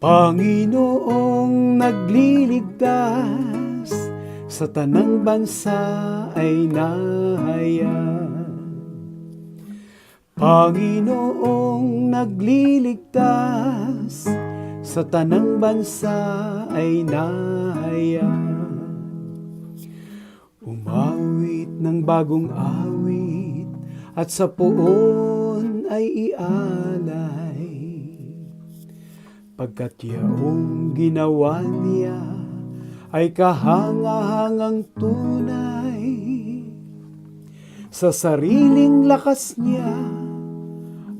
Panginoong nagliligtas sa tanang bansa ay nahayag. Panginoong nagliligtas sa tanang bansa ay nahayag. Umawit ng bagong awit at sa puon ay ialay. Pagkat yaong ginawa niya ay kahangahangang tunay. Sa sariling lakas niya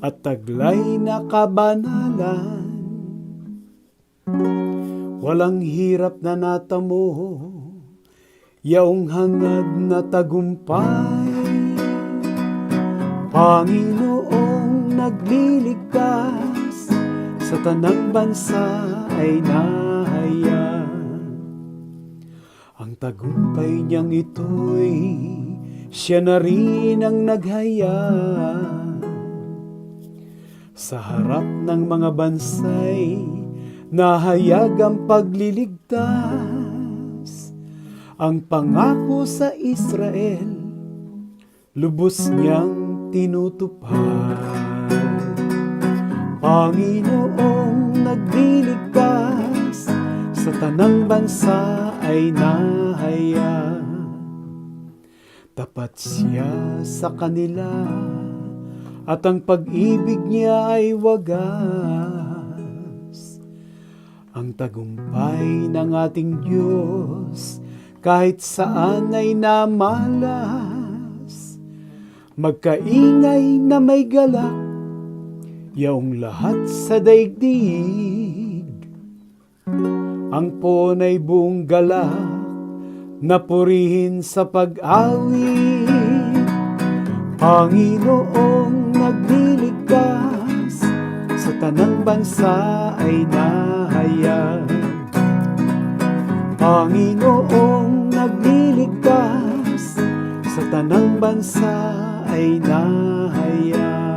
at taglay na kabanalan. Walang hirap na natamo, yaong hangad na tagumpay. Panginoong nagliligtas sa tanang bansa ay nahayag. Ang tagumpay niyang ito'y siya na rin ang naghayag. Sa harap ng mga bansay, nahayag ang pagliligtas. Ang pangako sa Israel, lubos niyang tinutupad. Panginoong nagliligtas sa tanang bansa ay nahayag. Tapat siya sa kanila at ang pag-ibig niya ay wagas. Ang tagumpay ng ating Diyos kahit saan ay namalas. Magkaingay na may galak, yaong lahat sa daigdig. Ang ponay buong galak, napurihin sa pag-awit. Panginoong nagliligtas, sa tanang bansa ay nahayag. Panginoong nagliligtas, sa tanang bansa ay nahayag.